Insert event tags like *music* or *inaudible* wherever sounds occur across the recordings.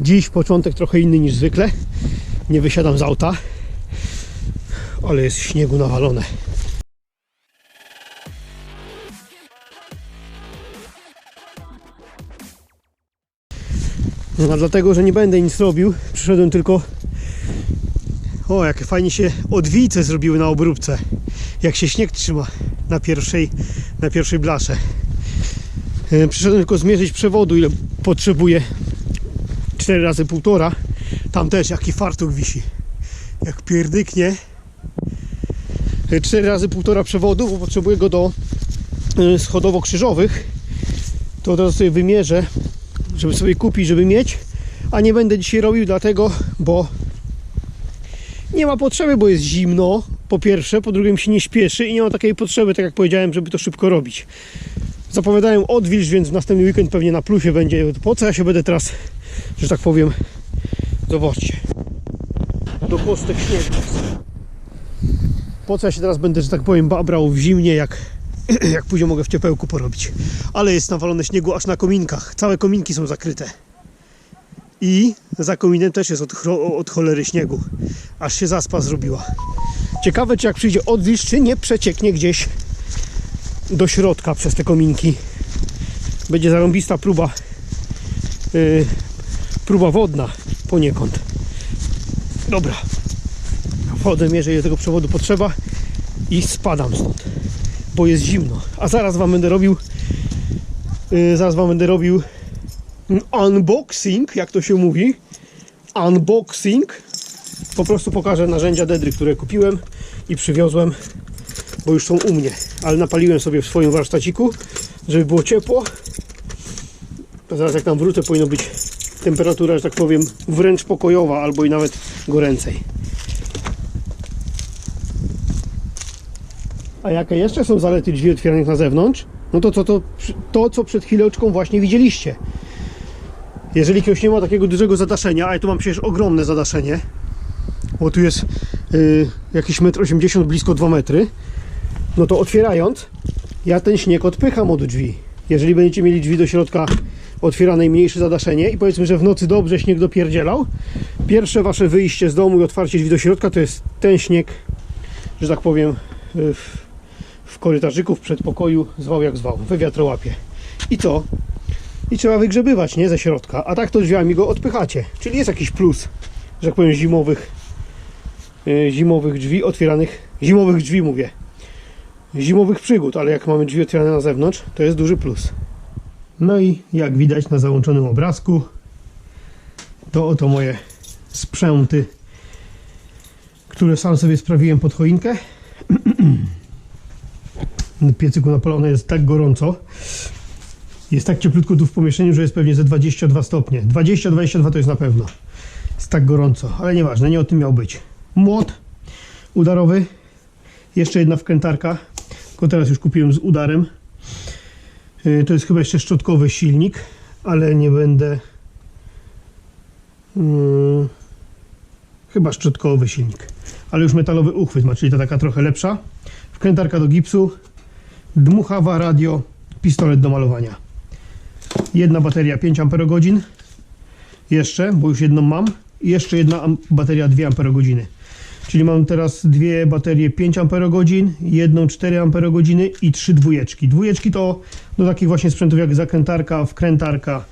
Dziś początek trochę inny niż zwykle. Nie wysiadam z auta, ale jest śniegu nawalone. No, dlatego, że nie będę nic robił, przyszedłem tylko. O, jak fajnie się odwice zrobiły na obróbce. Jak się śnieg trzyma na pierwszej, na pierwszej blasze. E, Przyszedłem tylko zmierzyć przewodu, ile potrzebuję. 4 razy półtora. Tam też jaki fartuch wisi. Jak pierdyknie. 4 razy półtora przewodu, bo potrzebuję go do e, schodowo-krzyżowych. To teraz sobie wymierzę, żeby sobie kupić, żeby mieć. A nie będę dzisiaj robił dlatego, bo nie ma potrzeby, bo jest zimno. Po pierwsze, po drugie mi się nie śpieszy i nie ma takiej potrzeby, tak jak powiedziałem, żeby to szybko robić. Zapowiadają odwilż, więc w następny weekend pewnie na plusie będzie. Po co ja się będę teraz, że tak powiem, zobaczcie, do kostek śniegu. Po co ja się teraz będę, że tak powiem, babrał w zimnie, jak, *clears throat* jak później mogę w ciepełku porobić. Ale jest nawalone śniegu aż na kominkach. Całe kominki są zakryte. I za kominem też jest od, od cholery śniegu. Aż się zaspa zrobiła. Ciekawe, czy jak przyjdzie odwilż, czy nie przecieknie gdzieś do środka przez te kominki. Będzie zarąbista próba yy, próba wodna poniekąd. Dobra. Wodę mierzę, ile tego przewodu potrzeba i spadam stąd, bo jest zimno. A zaraz wam będę robił yy, zaraz wam będę robił unboxing, jak to się mówi. Unboxing. Po prostu pokażę narzędzia Dedry, które kupiłem i przywiozłem bo już są u mnie, ale napaliłem sobie w swoim warsztaciku, żeby było ciepło. Zaraz jak tam wrócę, powinno być temperatura, że tak powiem, wręcz pokojowa, albo i nawet goręcej. A jakie jeszcze są zalety drzwi otwieranych na zewnątrz? No to, to, to, to co przed chwileczką właśnie widzieliście. Jeżeli ktoś nie ma takiego dużego zadaszenia, a ja tu mam przecież ogromne zadaszenie, bo tu jest jakieś 1,80 m, blisko 2 metry, no to otwierając, ja ten śnieg odpycham od drzwi. Jeżeli będziecie mieli drzwi do środka otwierane i mniejsze zadaszenie i powiedzmy, że w nocy dobrze śnieg dopierdzielał, pierwsze wasze wyjście z domu i otwarcie drzwi do środka to jest ten śnieg, że tak powiem, w, w korytarzyku, w przedpokoju, zwał jak zwał, we wiatrołapie. I co? I trzeba wygrzebywać, nie? Ze środka. A tak to drzwiami go odpychacie. Czyli jest jakiś plus, że tak powiem, zimowych, yy, zimowych drzwi otwieranych, zimowych drzwi mówię, zimowych przygód, ale jak mamy drzwi otwierane na zewnątrz, to jest duży plus. No i jak widać na załączonym obrazku, to oto moje sprzęty, które sam sobie sprawiłem pod choinkę. W *clears throat* piecyku napalone jest tak gorąco, jest tak cieplutko tu w pomieszczeniu, że jest pewnie ze 22 stopnie. 20-22 to jest na pewno. Jest tak gorąco, ale nieważne, nie o tym miał być. Młot udarowy, jeszcze jedna wkrętarka, tylko teraz już kupiłem z udarem. Yy, To jest chyba jeszcze szczotkowy silnik, ale nie będę. Yy, chyba szczotkowy silnik, ale już metalowy uchwyt ma, czyli ta taka trochę lepsza. Wkrętarka do gipsu, dmuchawa radio, pistolet do malowania. Jedna bateria 5 Ah. Jeszcze, bo już jedną mam. Jeszcze jedna bateria 2 Ah. Czyli mam teraz dwie baterie 5 Ah, jedną 4 Ah i trzy dwójeczki. Dwójeczki to do takich właśnie sprzętów jak zakrętarka, wkrętarka,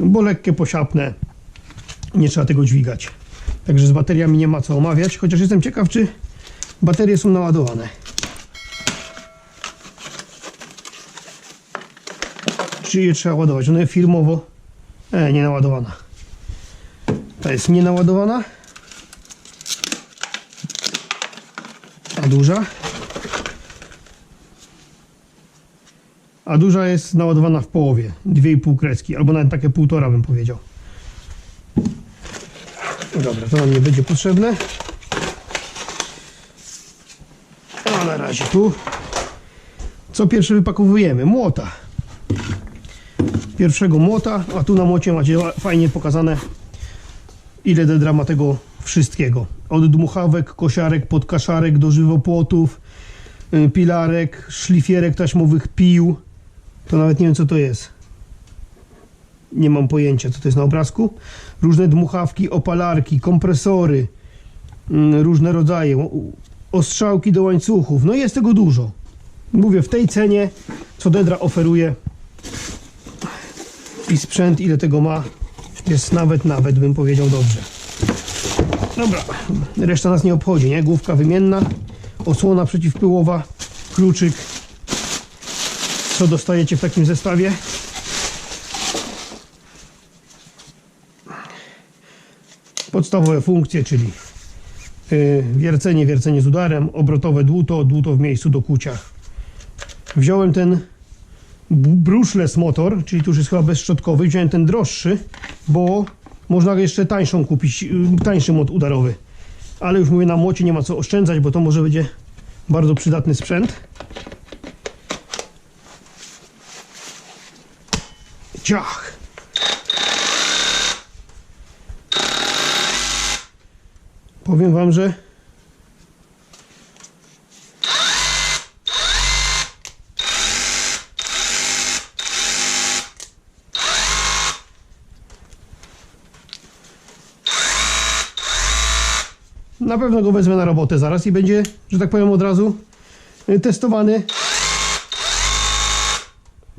bo lekkie, posiapne. Nie trzeba tego dźwigać. Także z bateriami nie ma co omawiać, chociaż jestem ciekaw, czy baterie są naładowane. Czy je trzeba ładować? Jest firmowo e, nie naładowana. Ta jest nienaładowana. A duża? A duża jest naładowana w połowie. 2,5 kreski, albo nawet takie półtora bym powiedział. Dobra, to nam nie będzie potrzebne. A na razie tu. Co pierwsze wypakowujemy? Młota. Pierwszego młota, a tu na młocie macie fajnie pokazane ile Dedra ma tego wszystkiego. Od dmuchawek, kosiarek, podkaszarek do żywopłotów, y, pilarek, szlifierek taśmowych pił. To nawet nie wiem co to jest. nie mam pojęcia co to jest na obrazku. Różne dmuchawki, opalarki, kompresory, mm, różne rodzaje, ostrzałki do łańcuchów. No jest tego dużo. Mówię, w tej cenie, co Dedra oferuje i sprzęt, ile tego ma, jest nawet, nawet bym powiedział dobrze. Dobra, reszta nas nie obchodzi, nie? Główka wymienna, osłona przeciwpyłowa, kluczyk. Co dostajecie w takim zestawie? Podstawowe funkcje, czyli yy, wiercenie, wiercenie z udarem, obrotowe dłuto, dłuto w miejscu do kucia. Wziąłem ten brushless motor, czyli tu już jest chyba bezszczotkowy. Wziąłem ten droższy, bo można jeszcze tańszą kupić, yy, tańszy mod udarowy. Ale już mówię, na młocie nie ma co oszczędzać, bo to może będzie bardzo przydatny sprzęt. Ciach! Powiem wam, że na pewno go wezmę na robotę zaraz i będzie, że tak powiem od razu y, testowany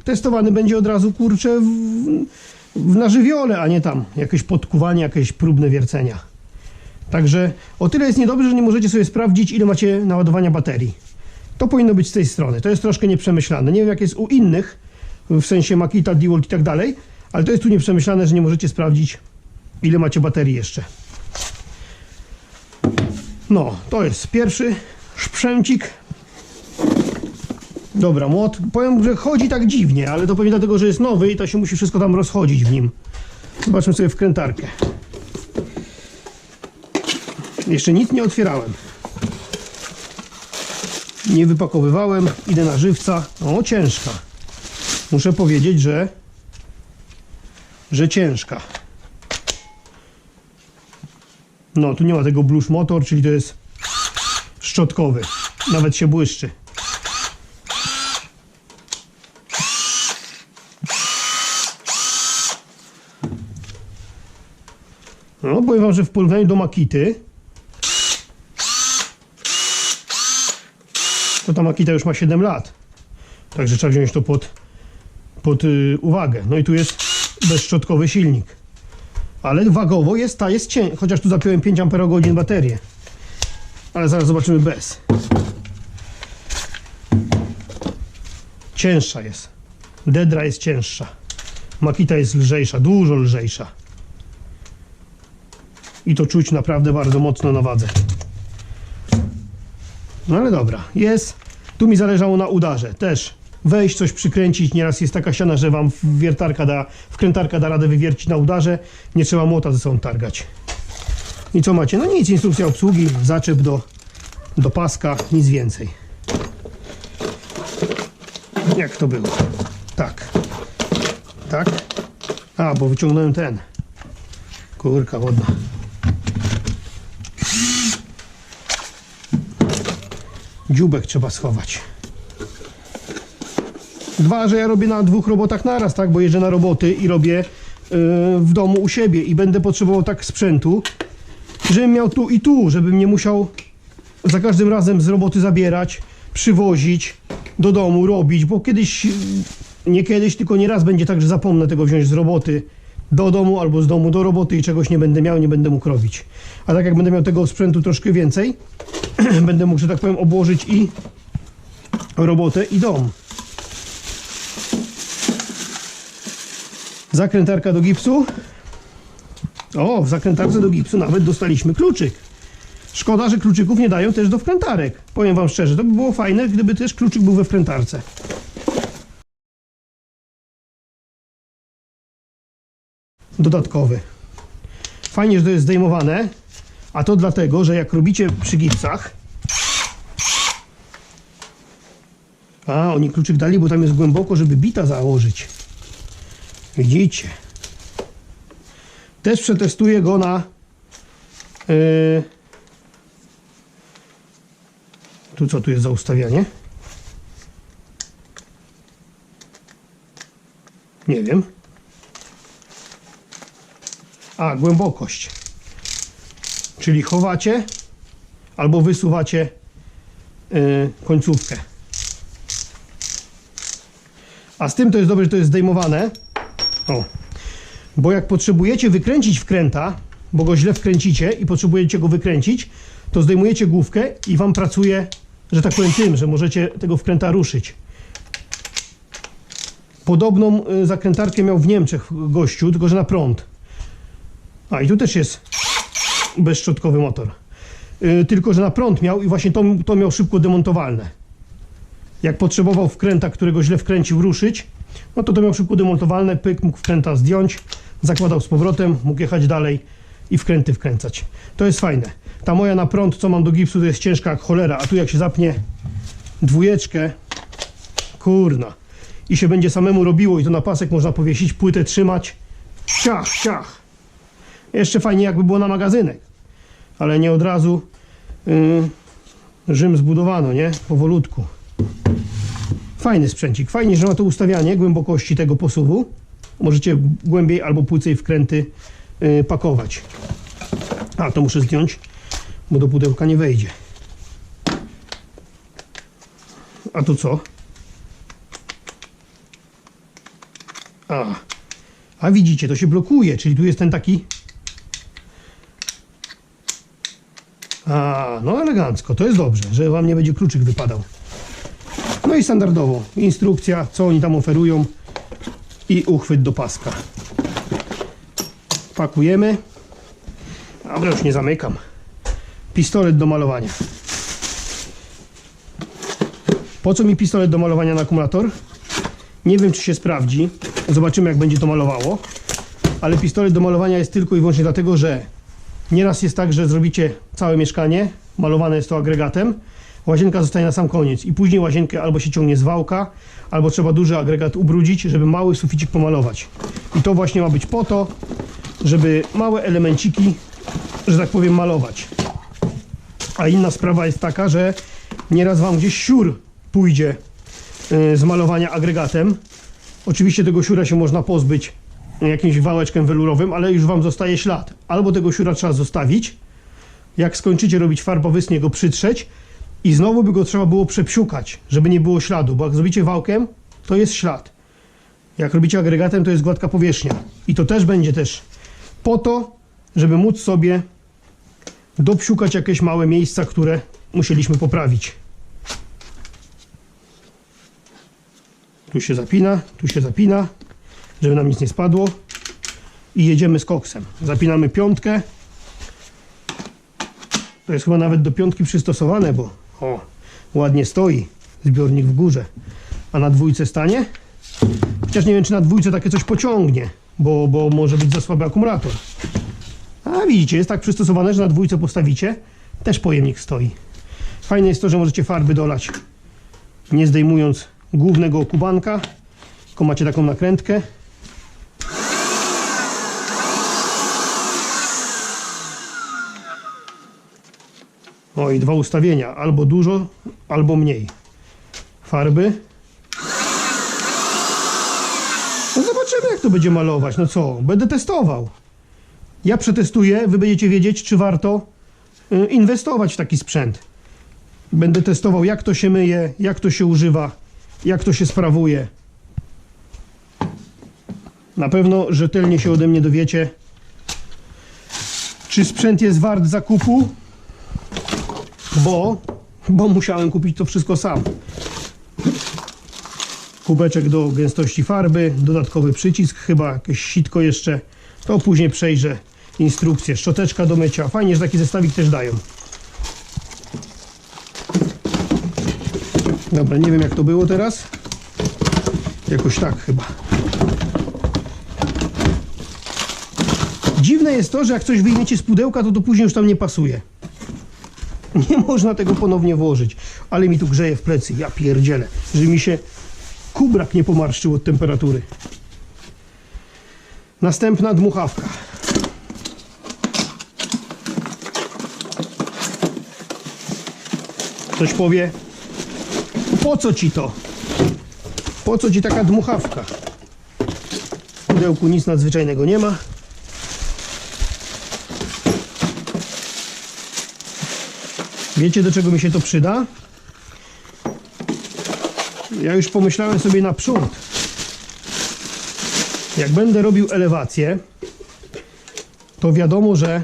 testowany będzie od razu kurczę w, w na a nie tam jakieś podkuwanie, jakieś próbne wiercenia. Także o tyle jest niedobrze, że nie możecie sobie sprawdzić, ile macie naładowania baterii. To powinno być z tej strony. To jest troszkę nieprzemyślane. Nie wiem, jak jest u innych, w sensie Makita, DeWalt i tak dalej, ale to jest tu nieprzemyślane, że nie możecie sprawdzić, ile macie baterii jeszcze. No, to jest pierwszy sprzęcik. Dobra, młot. Powiem, że chodzi tak dziwnie, ale to pewnie dlatego, że jest nowy i to się musi wszystko tam rozchodzić w nim. Zobaczmy sobie wkrętarkę. Jeszcze nic nie otwierałem. Nie wypakowywałem. Idę na żywca. O, ciężka. Muszę powiedzieć, że że ciężka. No, tu nie ma tego blues motor, czyli to jest szczotkowy. Nawet się błyszczy. No, powiem wam, że w porównaniu do Makity to ta Makita już ma 7 lat. Także trzeba wziąć to pod, pod y, uwagę. No i tu jest bezszczotkowy silnik. Ale wagowo jest, ta jest cień, chociaż tu zapiąłem 5 Ah baterię. Ale zaraz zobaczymy bez. Cięższa jest. Dedra jest cięższa. Makita jest lżejsza, dużo lżejsza. I to czuć naprawdę bardzo mocno na wadze. No ale dobra, jest. Tu mi zależało na udarze. Też wejść, coś przykręcić. Nieraz jest taka ściana, że wam wiertarka da, wkrętarka da radę wywiercić na udarze. Nie trzeba młota ze sobą targać. I co macie? No nic, instrukcja obsługi, zaczep do, do paska, nic więcej. Jak to było? Tak. Tak. A, bo wyciągnąłem ten. Kurka wodna. Dziubek trzeba schować. Dwa, że ja robię na dwóch robotach naraz, tak? Bo jeżdżę na roboty i robię yy, w domu u siebie i będę potrzebował tak sprzętu, żebym miał tu i tu, żebym nie musiał za każdym razem z roboty zabierać, przywozić do domu, robić, bo kiedyś, nie kiedyś, tylko nie raz będzie tak, że zapomnę tego wziąć z roboty do domu albo z domu do roboty i czegoś nie będę miał, nie będę mógł robić. A tak jak będę miał tego sprzętu troszkę więcej, *clears throat* będę mógł, że tak powiem, obłożyć i robotę i dom. Zakrętarka do gipsu. O, w zakrętarce do gipsu nawet dostaliśmy kluczyk. Szkoda, że kluczyków nie dają też do wkrętarek. Powiem wam szczerze, to by było fajne, gdyby też kluczyk był we wkrętarce. Dodatkowy. Fajnie, że to jest zdejmowane, a to dlatego, że jak robicie przy gipsach, a oni kluczyk dali, bo tam jest głęboko, żeby bita założyć. Widzicie? Też przetestuję go na yy, tu co tu jest za ustawianie? Nie wiem. A, głębokość. Czyli chowacie albo wysuwacie y, końcówkę. A z tym to jest dobrze, że to jest zdejmowane. O. Bo jak potrzebujecie wykręcić wkręta, bo go źle wkręcicie i potrzebujecie go wykręcić, to zdejmujecie główkę i wam pracuje, że tak powiem tym, że możecie tego wkręta ruszyć. Podobną y, zakrętarkę miał w Niemczech gościu, tylko że na prąd. A i tu też jest bezszczotkowy motor. Y, tylko że na prąd miał i właśnie to, to miał szybko demontowalne. Jak potrzebował wkręta, którego źle wkręcił, ruszyć, no to to miał szybko demontowalne, pyk, mógł wkręta zdjąć, zakładał z powrotem, mógł jechać dalej i wkręty wkręcać. To jest fajne. Ta moja na prąd, co mam do gipsu, to jest ciężka jak cholera, a tu jak się zapnie dwójeczkę, kurna, i się będzie samemu robiło i to na pasek można powiesić, płytę trzymać, ciach, ciach. Jeszcze fajnie jakby było na magazynek, ale nie od razu yy, Rzym zbudowano, nie? Powolutku. Fajny sprzęcik. Fajnie, że ma to ustawianie głębokości tego posuwu. Możecie głębiej albo płycej wkręty yy, pakować. A, to muszę zdjąć, bo do pudełka nie wejdzie. A tu co? A, a widzicie, to się blokuje, czyli tu jest ten taki... A, no elegancko, to jest dobrze, że wam nie będzie kluczyk wypadał. No i standardowo, instrukcja, co oni tam oferują i uchwyt do paska. Pakujemy. Dobra, już nie zamykam. Pistolet do malowania. Po co mi pistolet do malowania na akumulator? Nie wiem, czy się sprawdzi. Zobaczymy, jak będzie to malowało. Ale pistolet do malowania jest tylko i wyłącznie dlatego, że nieraz jest tak, że zrobicie całe mieszkanie, malowane jest to agregatem, łazienka zostaje na sam koniec i później łazienkę albo się ciągnie z wałka, albo trzeba duży agregat ubrudzić, żeby mały suficik pomalować. I to właśnie ma być po to, żeby małe elemenciki, że tak powiem, malować. A inna sprawa jest taka, że nieraz wam gdzieś siur pójdzie y, z malowania agregatem. Oczywiście tego siura się można pozbyć jakimś wałeczkiem welurowym, ale już wam zostaje ślad. Albo tego siura trzeba zostawić, jak skończycie robić farbowysnie go przytrzeć i znowu by go trzeba było przepsiukać, żeby nie było śladu, bo jak zrobicie wałkiem, to jest ślad. Jak robicie agregatem, to jest gładka powierzchnia. I to też będzie też po to, żeby móc sobie dopsiukać jakieś małe miejsca, które musieliśmy poprawić. Tu się zapina, tu się zapina, żeby nam nic nie spadło. I jedziemy z koksem. Zapinamy piątkę. To jest chyba nawet do piątki przystosowane, bo o, ładnie stoi zbiornik w górze. A na dwójce stanie? Chociaż nie wiem, czy na dwójce takie coś pociągnie, bo, bo może być za słaby akumulator. A widzicie, jest tak przystosowane, że na dwójce postawicie, też pojemnik stoi. Fajne jest to, że możecie farby dolać, nie zdejmując głównego kubanka, tylko macie taką nakrętkę. O i dwa ustawienia, albo dużo, albo mniej farby. No zobaczymy jak to będzie malować, no co, będę testował. Ja przetestuję, wy będziecie wiedzieć, czy warto y, inwestować w taki sprzęt. Będę testował, jak to się myje, jak to się używa, jak to się sprawuje. Na pewno rzetelnie się ode mnie dowiecie, czy sprzęt jest wart zakupu, bo, bo musiałem kupić to wszystko sam. Kubeczek do gęstości farby, dodatkowy przycisk, chyba jakieś sitko jeszcze. To później przejrzę instrukcję, szczoteczka do mycia. Fajnie, że taki zestawik też dają. Dobra, nie wiem jak to było teraz. Jakoś tak chyba. Dziwne jest to, że jak coś wyjmiecie z pudełka, to to później już tam nie pasuje. Nie można tego ponownie włożyć. Ale mi tu grzeje w plecy. Ja pierdzielę. Że mi się kubrak nie pomarszczył od temperatury. Następna dmuchawka. Ktoś powie, po co ci to? Po co ci taka dmuchawka? W pudełku nic nadzwyczajnego nie ma. Wiecie do czego mi się to przyda? Ja już pomyślałem sobie naprzód. Jak będę robił elewację, to wiadomo, że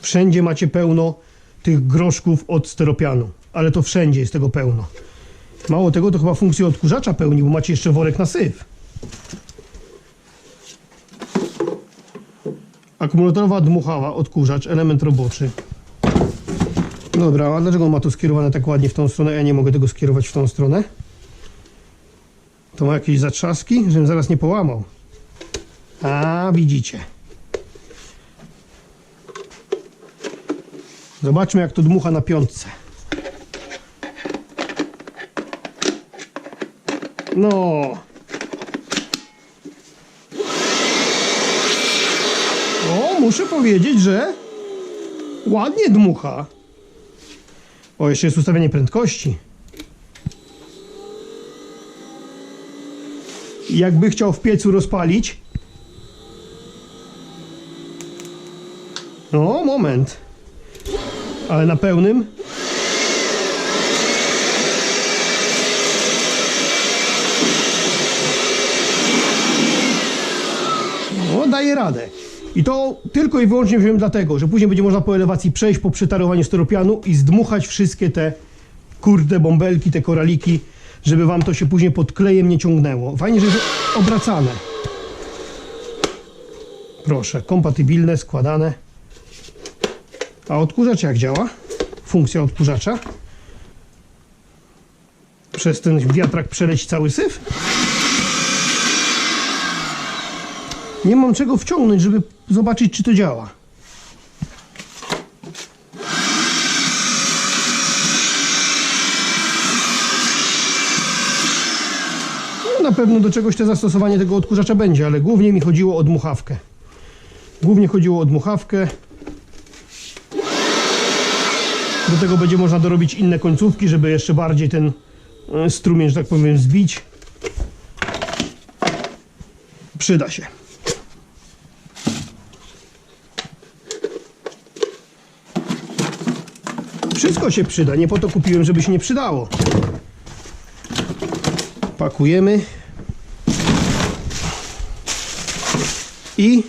wszędzie macie pełno tych groszków od steropianu. Ale to wszędzie jest tego pełno. Mało tego, to chyba funkcję odkurzacza pełni, bo macie jeszcze worek na syf. Akumulatorowa dmuchała, odkurzacz, element roboczy. Dobra, a dlaczego ma to skierowane tak ładnie w tą stronę? Ja nie mogę tego skierować w tą stronę. To ma jakieś zatrzaski, żebym zaraz nie połamał. A, widzicie. Zobaczmy, jak to dmucha na piątce. No. O, muszę powiedzieć, że ładnie dmucha. O, jeszcze jest ustawienie prędkości. Jakby chciał w piecu rozpalić. No, moment. Ale na pełnym. No, daje radę. I to tylko i wyłącznie wziąłem dlatego, że później będzie można po elewacji przejść po przetarowaniu steropianu i zdmuchać wszystkie te kurde bąbelki, te koraliki, żeby wam to się później pod klejem nie ciągnęło. Fajnie, że jest obracane. Proszę, kompatybilne, składane. A odkurzacz jak działa? Funkcja odkurzacza. Przez ten wiatrak przeleci cały syf? Nie mam czego wciągnąć, żeby zobaczyć, czy to działa. No, na pewno do czegoś to zastosowanie tego odkurzacza będzie, ale głównie mi chodziło o dmuchawkę. Głównie chodziło o dmuchawkę. Do tego będzie można dorobić inne końcówki, żeby jeszcze bardziej ten e, strumień, że tak powiem, zbić. Przyda się. Wszystko się przyda, nie po to kupiłem, żeby się nie przydało. Pakujemy. I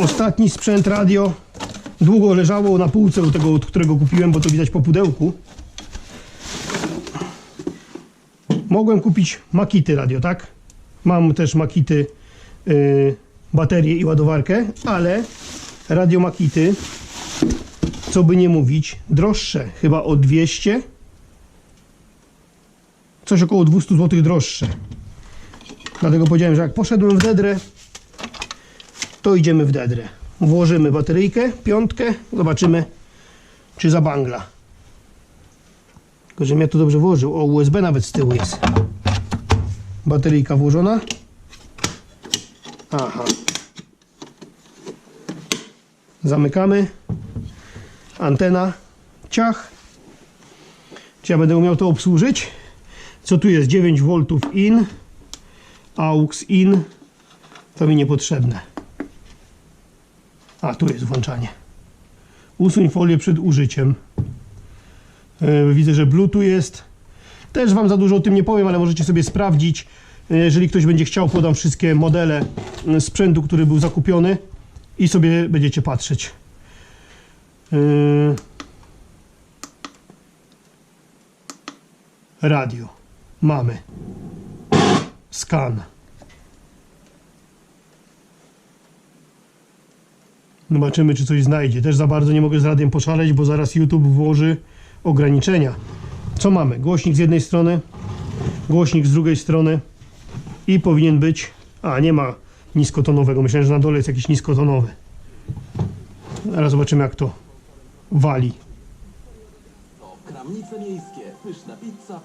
ostatni sprzęt radio długo leżało na półce u tego, od którego kupiłem, bo to widać po pudełku. Mogłem kupić Makity radio, tak? Mam też Makity yy, baterię i ładowarkę, ale radio Makity co by nie mówić, droższe, chyba o 200, coś około 200 zł droższe. Dlatego powiedziałem, że jak poszedłem w dedrę, to idziemy w dedrę. Włożymy bateryjkę, piątkę, zobaczymy, czy zabangla. Tylko, żebym ja to dobrze włożył. O, USB nawet z tyłu jest. Bateryjka włożona. Aha. Zamykamy antena, ciach. Czy ja będę umiał to obsłużyć? Co tu jest? 9 V in, AUX in. To mi niepotrzebne. A, tu jest włączanie. Usuń folię przed użyciem. Yy, widzę, że Bluetooth jest. Też Wam za dużo o tym nie powiem, ale możecie sobie sprawdzić. Yy, Jeżeli ktoś będzie chciał, podam wszystkie modele yy, sprzętu, który był zakupiony i sobie będziecie patrzeć. Yy. Radio. Mamy. Skan. Zobaczymy, czy coś znajdzie. Też za bardzo nie mogę z radiem poszaleć, bo zaraz YouTube włoży ograniczenia. Co mamy? Głośnik z jednej strony, głośnik z drugiej strony i powinien być... A, nie ma niskotonowego. Myślałem, że na dole jest jakiś niskotonowy. Teraz zobaczymy, jak to wali. Kramnice miejskie, pyszna pizza.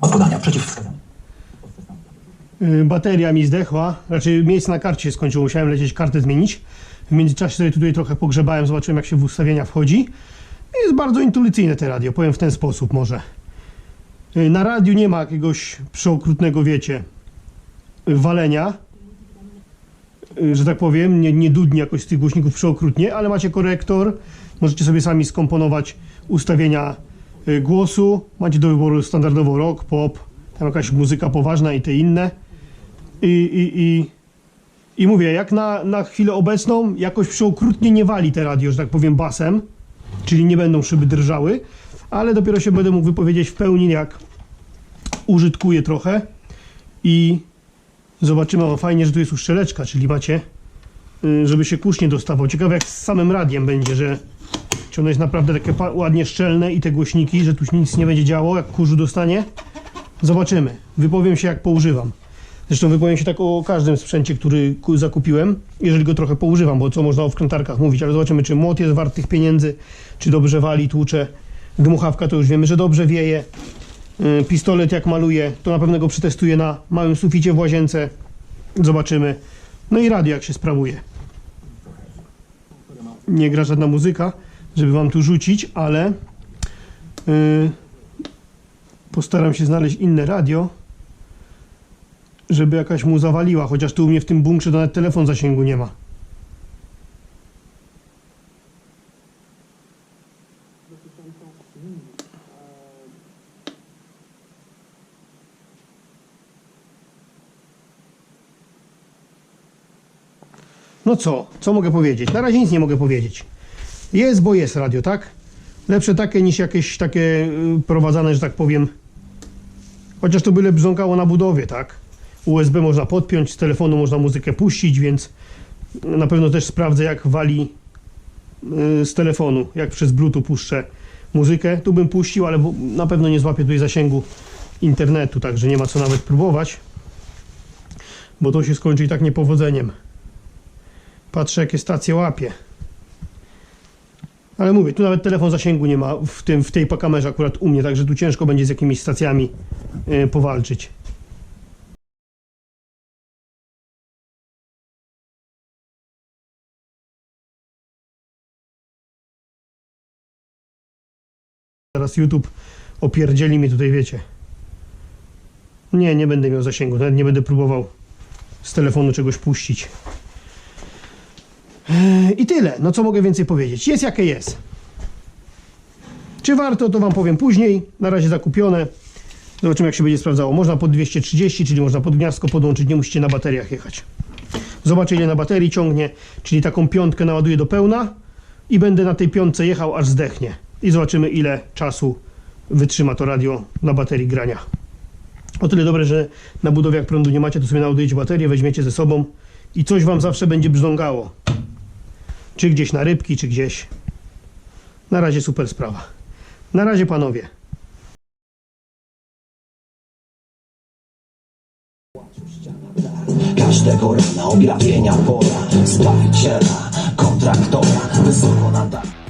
Od podania przeciwwskazania. Yy, Bateria mi zdechła, raczej miejsce na karcie się skończyło, musiałem lecieć kartę zmienić. W międzyczasie sobie tutaj trochę pogrzebałem, zobaczyłem jak się w ustawienia wchodzi. Jest bardzo intuicyjne te radio, powiem w ten sposób może. Yy, Na radiu nie ma jakiegoś przeokrutnego, wiecie, yy, walenia. Y, że tak powiem, nie, nie dudni jakoś z tych głośników przeokrutnie, ale macie korektor, możecie sobie sami skomponować ustawienia y, głosu, macie do wyboru standardowo rock, pop, tam jakaś muzyka poważna i te inne. I, i, i, i mówię, jak na, na chwilę obecną jakoś przeokrutnie nie wali te radio, że tak powiem, basem, czyli nie będą szyby drżały, ale dopiero się będę mógł wypowiedzieć w pełni, jak użytkuję trochę i zobaczymy, o fajnie, że tu jest uszczeleczka, czyli macie, y, żeby się kurz nie dostawał. Ciekawe jak z samym radiem będzie, że czy ono jest naprawdę takie ładnie szczelne i te głośniki, że tu nic nie będzie działo, jak kurzu dostanie. Zobaczymy. Wypowiem się jak poużywam. Zresztą wypowiem się tak o każdym sprzęcie, który ku- zakupiłem, jeżeli go trochę poużywam, bo co można o wkrętarkach mówić, ale zobaczymy, czy młot jest wart tych pieniędzy, czy dobrze wali, tłucze. Dmuchawka to już wiemy, że dobrze wieje. Y, Pistolet jak maluje, to na pewno go przetestuję na małym suficie w łazience. Zobaczymy. No i radio jak się sprawuje. Nie gra żadna muzyka, żeby wam tu rzucić, ale y, postaram się znaleźć inne radio, żeby jakaś mu zawaliła, chociaż tu u mnie w tym bunkrze to nawet telefon zasięgu nie ma. No co? Co mogę powiedzieć? Na razie nic nie mogę powiedzieć. Jest, bo jest radio, tak? Lepsze takie niż jakieś takie y, prowadzane, że tak powiem. Chociaż to byle brząkało na budowie, tak? USB można podpiąć, z telefonu można muzykę puścić, więc na pewno też sprawdzę, jak wali y, z telefonu, jak przez Bluetooth puszczę muzykę. Tu bym puścił, ale na pewno nie złapię tutaj zasięgu internetu, także nie ma co nawet próbować, bo to się skończy i tak niepowodzeniem. Patrzę, jakie stacje łapie. Ale mówię, tu nawet telefon zasięgu nie ma w, tym, w tej kamerze akurat u mnie, także tu ciężko będzie z jakimiś stacjami y, powalczyć. Teraz YouTube opierdzieli mi tutaj, wiecie. Nie, nie będę miał zasięgu, nawet nie będę próbował z telefonu czegoś puścić. I tyle. No co mogę więcej powiedzieć? Jest jakie jest. Czy warto, to Wam powiem później. Na razie zakupione. Zobaczymy, jak się będzie sprawdzało. Można pod 230, czyli można pod gniazdko podłączyć, nie musicie na bateriach jechać. Zobaczę, ile na baterii ciągnie, czyli taką piątkę naładuję do pełna i będę na tej piątce jechał, aż zdechnie. I zobaczymy, ile czasu wytrzyma to radio na baterii grania. O tyle dobre, że na budowie jak prądu nie macie, to sobie naładujecie baterię, weźmiecie ze sobą i coś Wam zawsze będzie brzdągało. Czy gdzieś na rybki, czy gdzieś. Na razie super sprawa. Na razie panowie. Każdego rana objawienia pora na kontraktora Wysoko na dach